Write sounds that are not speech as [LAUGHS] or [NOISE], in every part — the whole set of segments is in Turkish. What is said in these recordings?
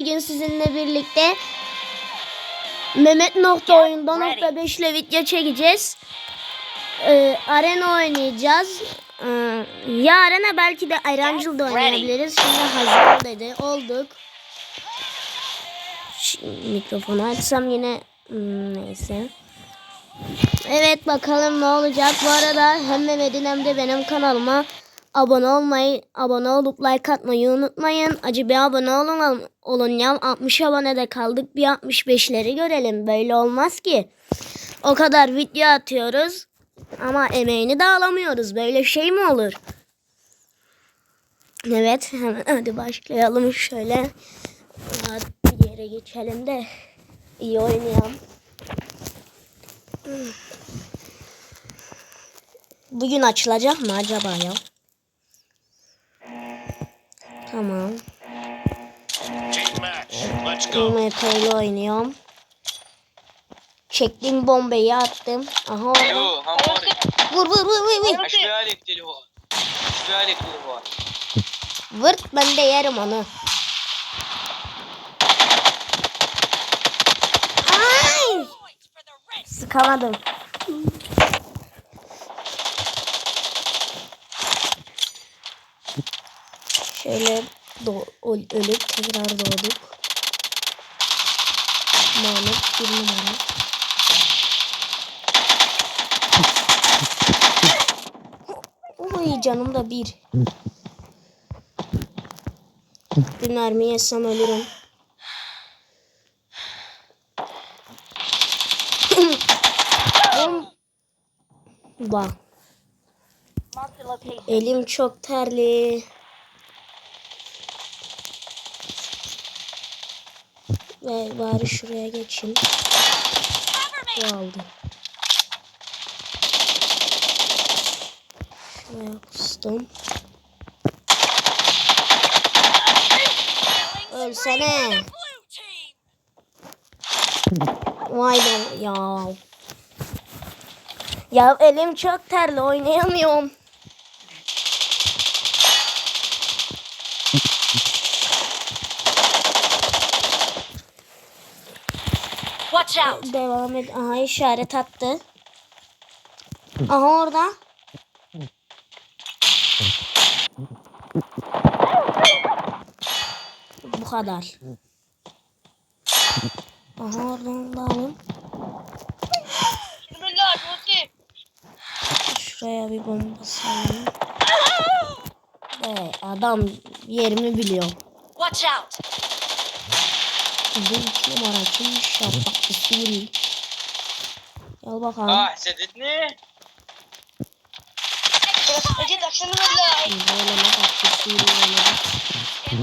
Bugün sizinle birlikte Mehmet nokta oyunda nokta 5 ile video çekeceğiz. Ee, arena oynayacağız. Ee, ya arena belki de Ayrancıl'da oynayabiliriz. Şimdi hazır dedi. Olduk. Şimdi mikrofonu açsam yine hmm, neyse. Evet bakalım ne olacak. Bu arada hem Mehmet'in hem de benim kanalıma abone olmayı, abone olup like atmayı unutmayın. Acı bir abone olun, olun ya. 60 abonede kaldık. Bir 65'leri görelim. Böyle olmaz ki. O kadar video atıyoruz. Ama emeğini de alamıyoruz. Böyle şey mi olur? Evet. Hemen hadi başlayalım şöyle. Bir yere geçelim de iyi oynayalım. Bugün açılacak mı acaba ya? Tamam. Metolu oynuyorum. Çektim bombayı attım. Aha orada. Vur vur vur vur vur. Vur ben de yerim onu. Ay! Sıkamadım. Şöyle ölüp tekrar doğduk. Mahmut bir numara. Oy canım da bir. Bir mermi yesem ölürüm. Bak. Elim çok terli. Ve bari şuraya geçeyim. Bu aldı. Şuraya kustum. Ölsene. Vay be ya. Ya elim çok terli oynayamıyorum. Watch out! Devam et. Aha işaret attı. Aha orada. Bu kadar. Aha oradan da Yusuf. Şuraya bir bomba sallayayım. Evet, adam yerimi biliyor. Watch out! Bu numara kim? Şafak Suri. Gel bakalım. Ah sedetni.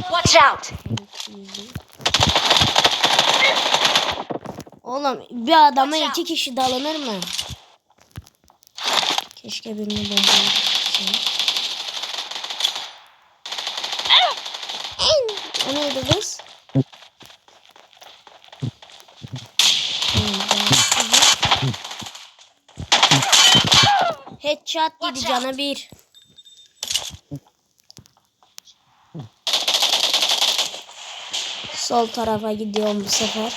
Watch out. Oğlum bir adama iki kişi dalanır mı? Keşke birini bombalasın. Headshot dedi Watch canı bir. Sol tarafa gidiyorum bu sefer.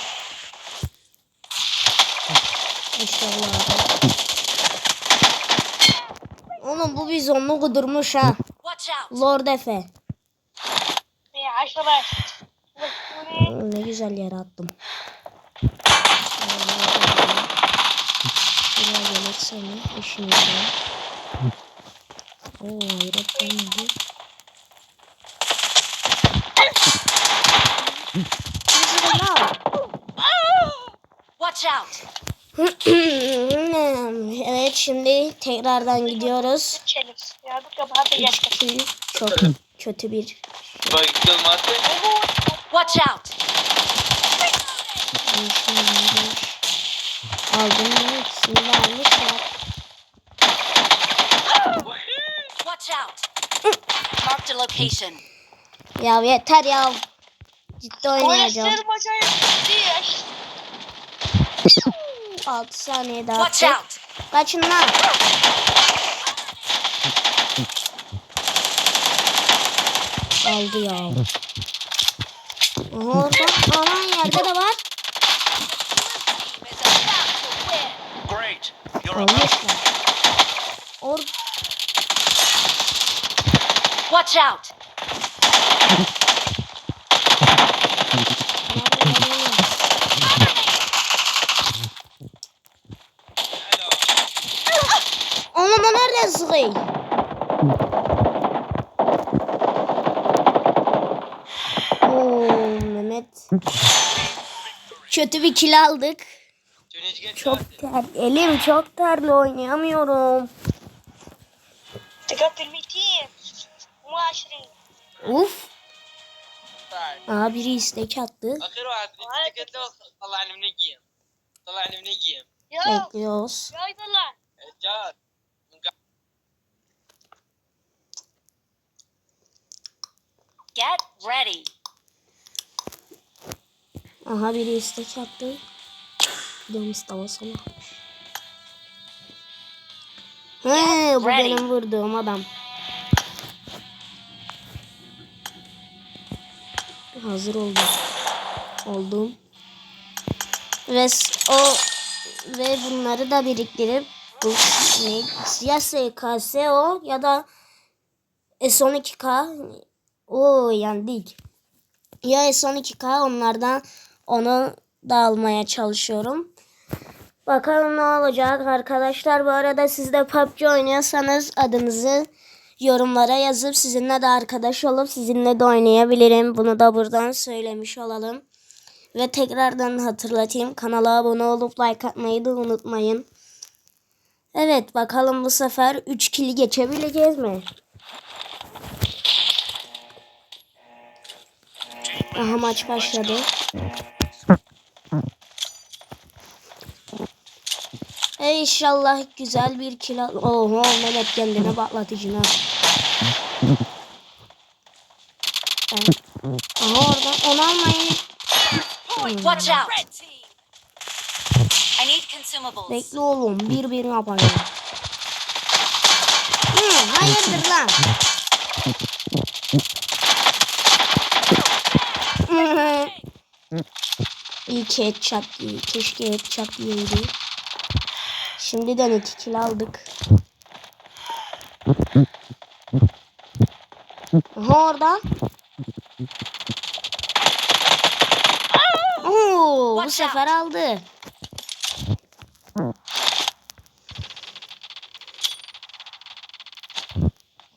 İnşallah. Oğlum bu bizonlu kudurmuş ha. Lord Efe. Ne güzel yere attım. Buraya gelip seni işini yapayım. Oo hayret olmadı. Watch out. [CLEARS THROAT] evet şimdi tekrardan gidiyoruz. Çok kötü bir. Watch out. Aldım hepsini vermiş. Marked a location. Ya yeter ya. Ciddi oynayacağım. maçayı. 6 saniye daha. Watch out! Kaçın lan. Aldı ya. Orada. İçeride de var. Team is Watch out. Onu da nerede sıkayım? Mehmet. Kötü bir kill aldık. Çok ter, elim çok terli oynayamıyorum. Dikkat edin. و20 Uf. Aa biri istek attı. Akır var. Dikkatli ol. Allah'ın ne giyeyim. Allah'ın ne giyeyim. يا Bekliyoruz. يا الله Can. Get ready. Aha biri istek attı. Bir de Mustafa Sala. He bu ready. benim vurduğum adam. Hazır oldum. Oldum. Ve o ve bunları da biriktirip bu ne ya SKS o ya da S12K o yendik. Ya S12K onlardan onu da almaya çalışıyorum. Bakalım ne olacak arkadaşlar. Bu arada siz de PUBG oynuyorsanız adınızı yorumlara yazıp sizinle de arkadaş olup sizinle de oynayabilirim. Bunu da buradan söylemiş olalım. Ve tekrardan hatırlatayım. Kanala abone olup like atmayı da unutmayın. Evet bakalım bu sefer 3 kili geçebileceğiz mi? Aha maç başladı. E inşallah güzel bir kilo. Oho Mehmet kendine patlatıcına. Ben... Aha orada onu almayın. Watch out. I need consumables. Bekle oğlum bir bir yapayım. Hı, hayırdır lan? [LAUGHS] İyi ki headshot değil. Keşke headshot diyeydi. Şimdiden iki kill aldık. Aha orada. Oo, bu sefer aldı.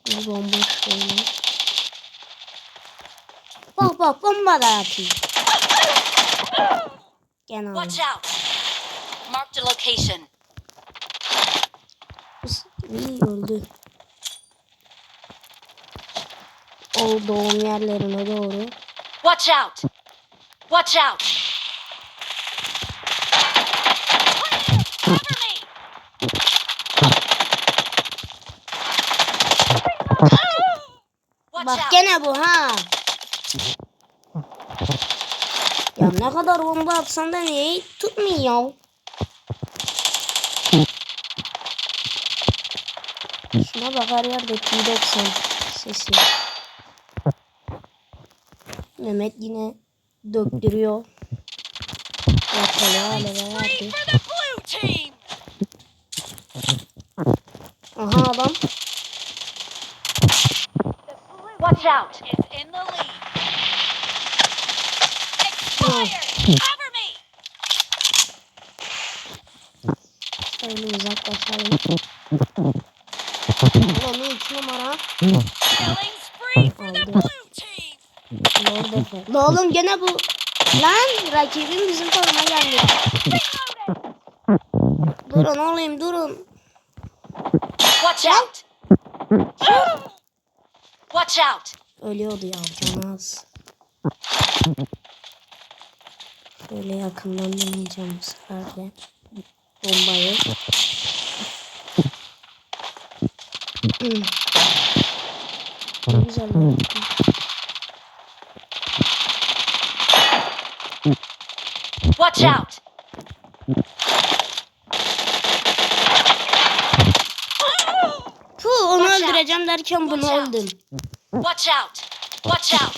Bu bomboş böyle. Bak bak bomba da atayım. Gene Watch out. Marked a location. İyi öldü. O doğum yerlerine doğru. Watch out. Watch out. Bak gene bu ha. Ya ne kadar bomba atsan da niye tutmuyor? Şuna bak her yerde T-90 sesi. Mehmet yine döktürüyor. Ortalığı aleve verdi. Aha adam. Watch out. Is in the lead. Expired. Cover me. Şöyle uzaklaşalım. Ulan iki numara. Killing spree for the Aldı. Lord Efe. La oğlum gene bu. Lan rakibim bizim takıma geldi. Durun oğlum durun. Watch out. Watch out. Ölüyordu ya canı az. Şöyle yakından deneyeceğim bu sefer de. Bombayı. Hmm. [CLEARS THROAT] Güzel oldu. Watch out. Puh onu Watch out. öldüreceğim derken bunu Watch out. öldüm. Watch out. Watch out.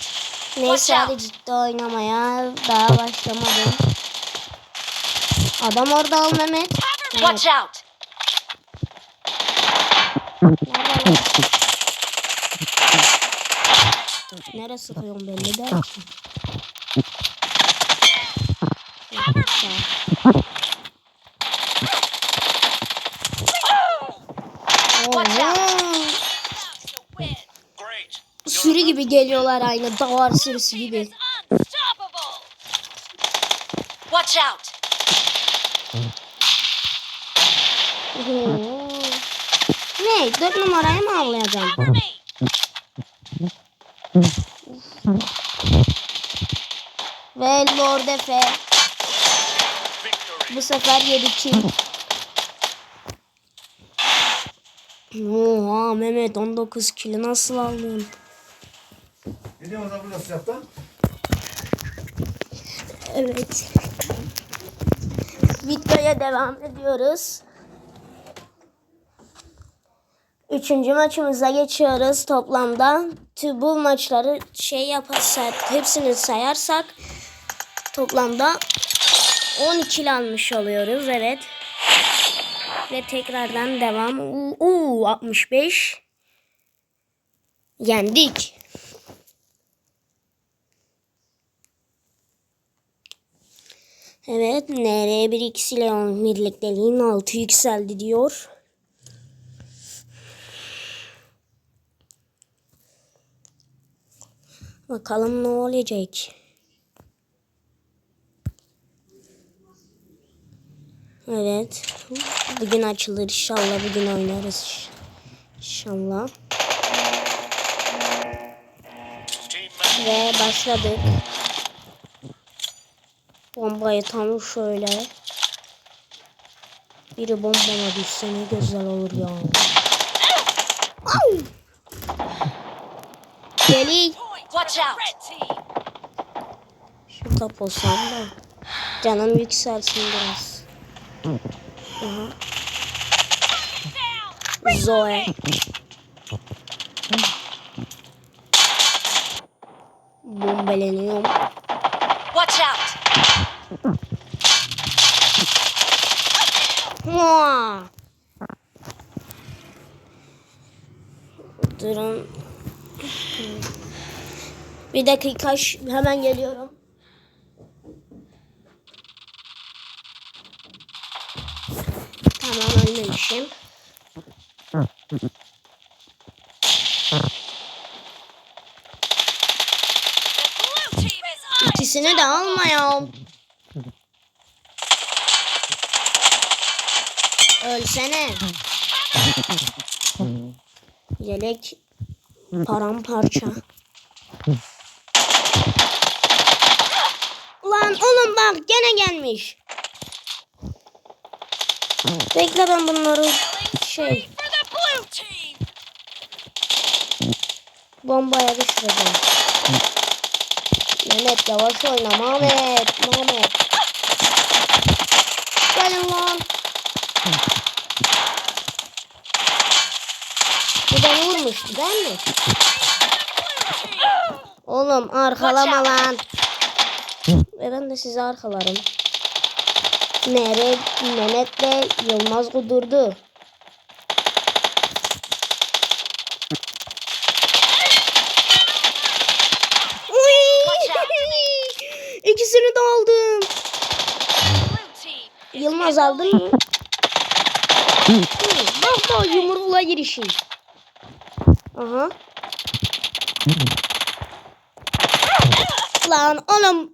Neyse Watch hadi out. ciddi oynamaya daha başlamadım. Adam orada al Mehmet. Watch out. Nerede lan? Nereye sıkıyorum belli değil ki. Sürü gibi geliyorlar aynı davar sürüsü gibi. Watch out. Ne? Dört numarayı mı avlayacağım? Cover me. Ve Lord Efe bu sefer 7 kill. Oha Mehmet 19 kill nasıl aldın? Ne diyorsun sen burada sıcaktan? Evet. Videoya devam ediyoruz. Üçüncü maçımıza geçiyoruz toplamda. Bu maçları şey yaparsak, hepsini sayarsak toplamda 12 kill almış oluyoruz. Evet. Ve tekrardan devam. Uuu 65. Yendik. Evet, NR 1 x ile birlikteliğin 6 yükseldi diyor. Bakalım ne olacak. Evet. Bugün açılır inşallah. Bugün oynarız. İnşallah. Ve başladık. Bombayı tam şöyle. Biri bombama düşse ne güzel olur ya. Deli. Şurada posam da. Canım yükselsin biraz. Zoe. Bombeleniyorum. Watch out. Durun. Bir dakika hemen geliyorum. Ölmemişim. İkisini de almayalım. Ölsene. Yelek paramparça. Lan oğlum bak gene gelmiş. Bekle ben bunları şey bombaya düşüreceğim. Mehmet yavaş oyna Mehmet. Mehmet. Gelin lan. Bu beni vurmuştu değil mi? Oğlum arkalama lan. Ve ben de sizi arkalarım. Nere Mehmet de Yılmaz kudurdu. [LAUGHS] İkisini de aldım. Yılmaz aldın mı? Hı, Bak bak yumrukla girişim. Aha. Lan oğlum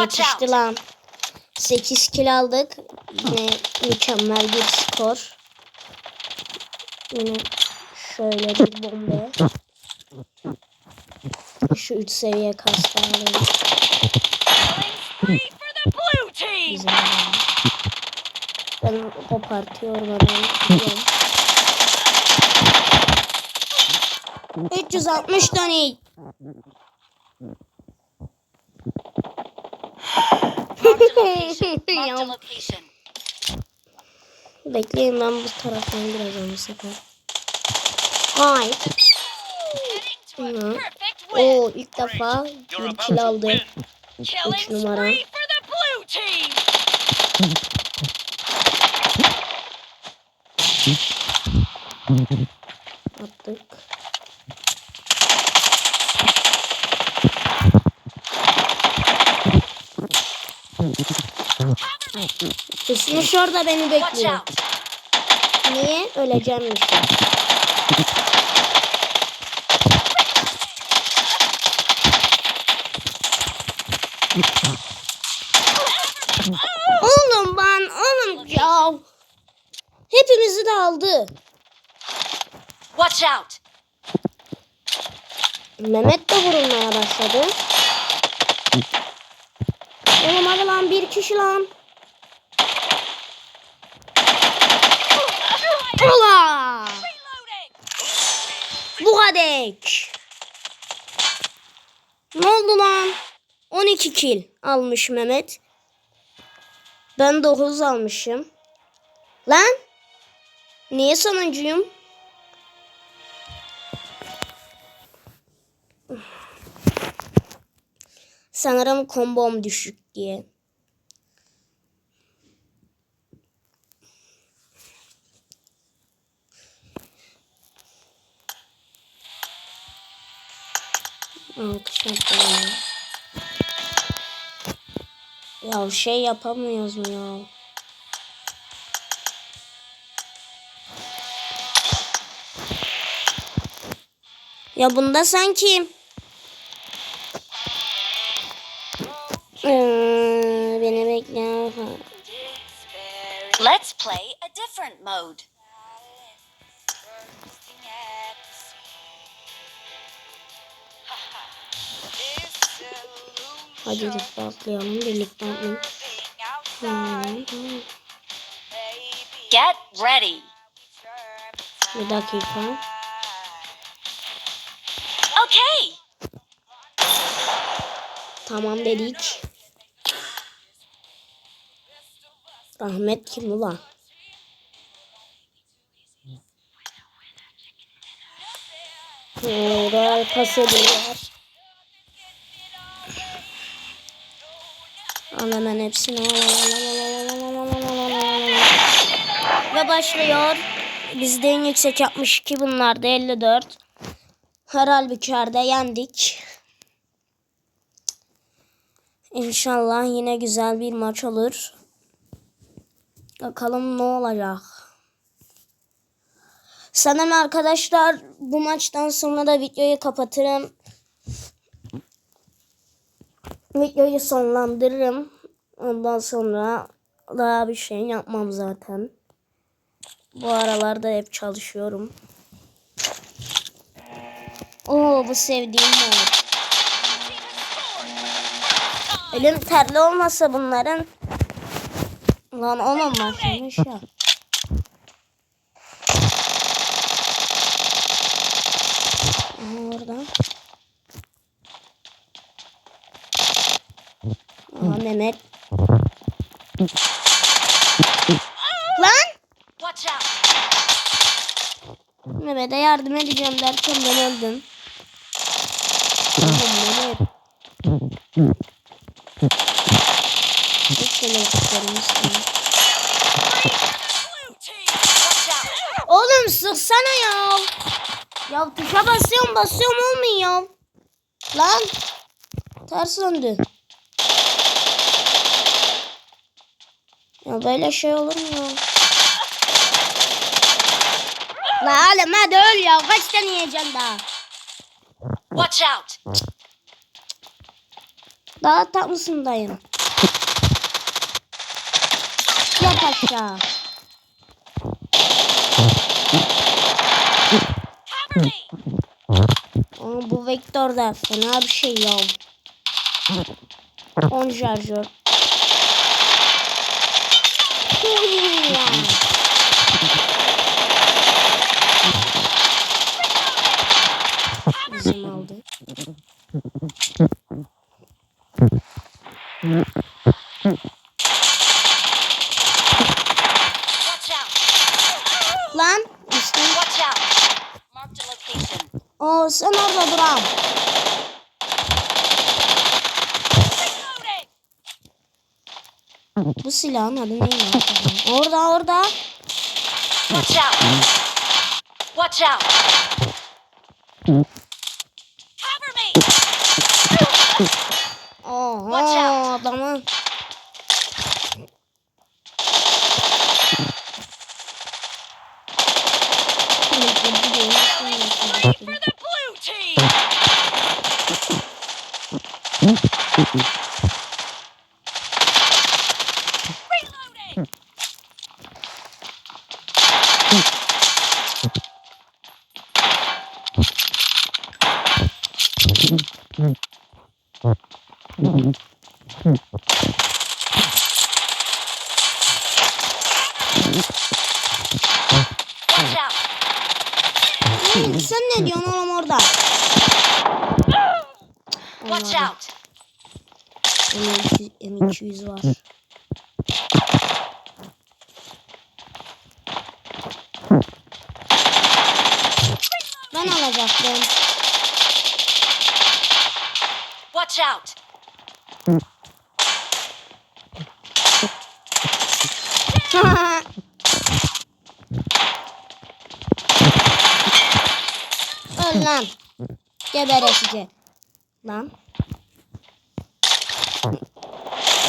yetişti lan. 8 kilo aldık. Yine mükemmel bir skor. Yine şöyle bir bomba. Şu üç seviye kasta alalım. Güzel. Ben o partiyi oradan gidiyorum. 360 tane. [LAUGHS] Bekleyin ben bu taraftan gireceğim bu sefer. Hayır. Oo ilk defa bir kill aldı. 3 numara. Thank you. [LAUGHS] Pusmuş orada beni bekliyor. Niye? Öleceğimmiş. oğlum ben oğlum ya. Hepimizi de aldı. Watch out. Mehmet de vurulmaya başladı. Oğlum hadi lan bir kişi lan. Kadek. Ne oldu lan? 12 kill almış Mehmet. Ben 9 almışım. Lan? Niye sonuncuyum? Sanırım kombom düşük diye. Yapalım. Ya şey yapamıyoruz mu ya? Ya bunda sanki Ee, beni bekle. Let's play a different mode. Hadi birlikte atlayalım. Birlikte atlayalım. Get ready. Bir dakika. Okay. Tamam dedik. Rahmet kim ulan? Orada pas ediyor. Al hemen hepsini. Ve başlıyor. Bizde en yüksek yapmış ki bunlarda 54. Her halükarda yendik. İnşallah yine güzel bir maç olur. Bakalım ne olacak. Sanırım arkadaşlar bu maçtan sonra da videoyu kapatırım. Videoyu sonlandırırım. Ondan sonra daha bir şey yapmam zaten. Bu aralarda hep çalışıyorum. Oo bu sevdiğim mod. Elim terli olmasa bunların. Lan oğlum başlamış ya. Orada. Aha Mehmet. Lan! Watch out. Mehmet'e yardım edeceğim derken ben öldüm. Mehmet. Oğlum sıksana ya. Ya tuşa basıyorum basıyorum olmuyor. Lan. Ters döndü. Ya böyle şey olur mu? La oğlum hadi öl ya. Kaç tane yiyeceksin daha? Watch out. Daha tatlısındayım. Yat aşağı. Ama bu vektörde fena bir şey ya. 10 şarjör. Bizim aldı. Lan işte. Watch out. Marked a location. O sen orada duram. Bu silahın adı neydi? Orada orada. Watch out. Watch out. Cover me. Oha out. Hey, sen ne diyorsun oğlum orada? Watch out. M200, M200 var. Watch out. Öl lan. Geberesice. Lan.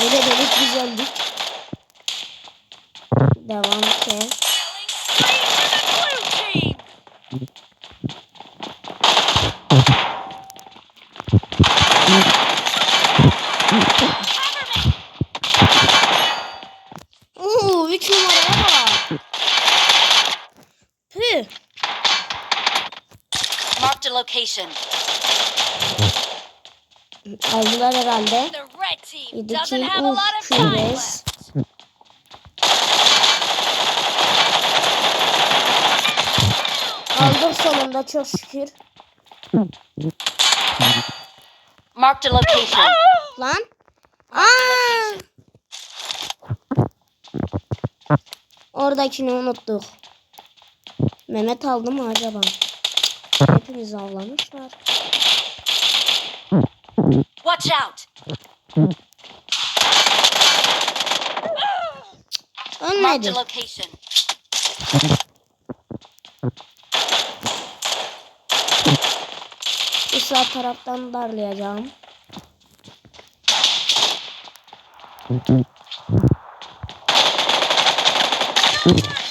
Öyle dedik biz öldük. Devam ki. Blue team. Oo, 3 numaraya bak. Püh. Marked a location. Aldılar herhalde. The a Uf, lot of time Kübes. left. Aldık sonunda çok şükür. Marked a location. Lan. Aa! Oradakini unuttuk. Mehmet aldı mı acaba? Hepimiz avlamışlar. Watch out. Location. Bu sağ taraftan darlayacağım.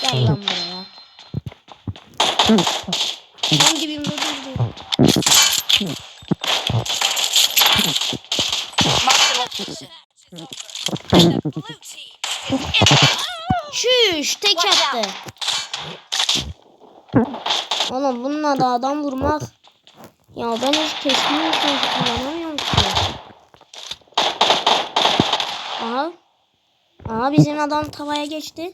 Gel lan buraya. [LAUGHS] Şüş tek attı. Oğlum bununla da adam vurmak. Ya ben hiç keskin nişancı kullanamıyorum ki. Aha. Aha bizim adam tavaya geçti.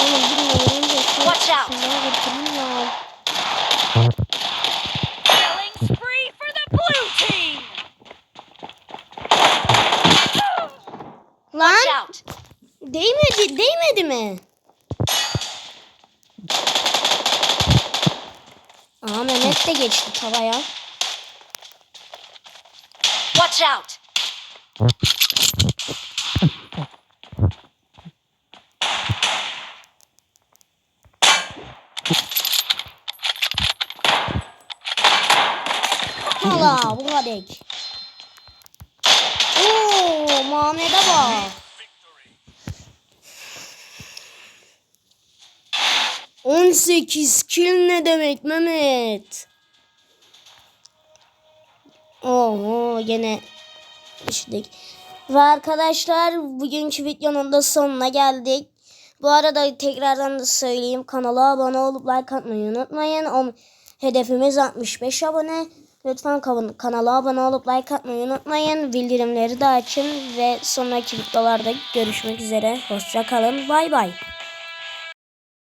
Oğlum şu Watch out. Lan Watch out. değmedi değmedi mi? Aha Mehmet de geçti tavaya. Watch out. Hala bu kadar. Muhammed'e bak. 18 kill ne demek Mehmet? Oo gene işte Ve arkadaşlar bugünkü videonun da sonuna geldik. Bu arada tekrardan da söyleyeyim kanala abone olup like atmayı unutmayın. O, hedefimiz 65 abone. Lütfen kan- kanala abone olup like atmayı unutmayın. Bildirimleri de açın ve sonraki videolarda görüşmek üzere. Hoşça kalın. Bay bay.